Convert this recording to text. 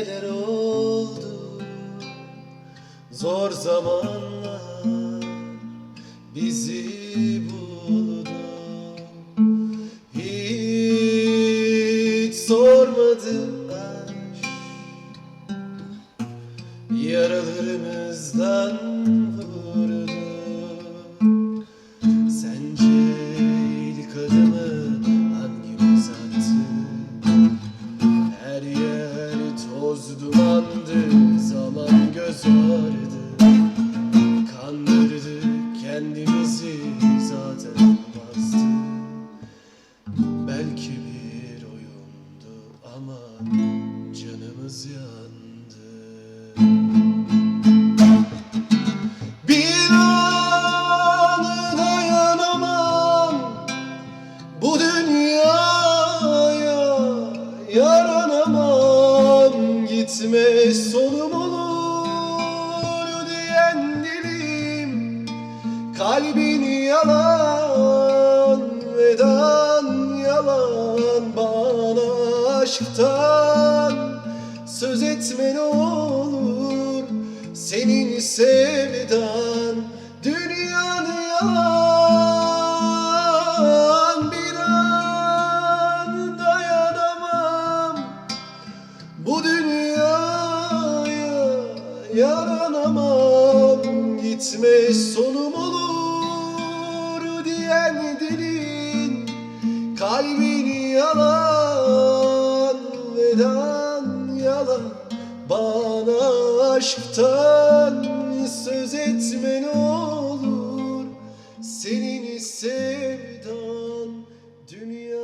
neler oldu? Zor zamanlar bizi buldu. Hiç sormadım aşk Yaralarımızdan vur yazardı Kandırdı kendimizi zaten bastı Belki bir oyundu ama canımız yandı. Bir anı dayanamam bu dünyaya yaranamam. Gitme sonum olur. Kalbin yalan vedan yalan? Bana aşktan söz etme ne olur. Senin sevdan dünyanı yalan. Bir an dayanamam. Bu dünyaya yaranamam bitmiş sonum olur diyen dilin kalbini yalan vedan yalan? Bana aşktan söz etme ne olur senin sevdan dünya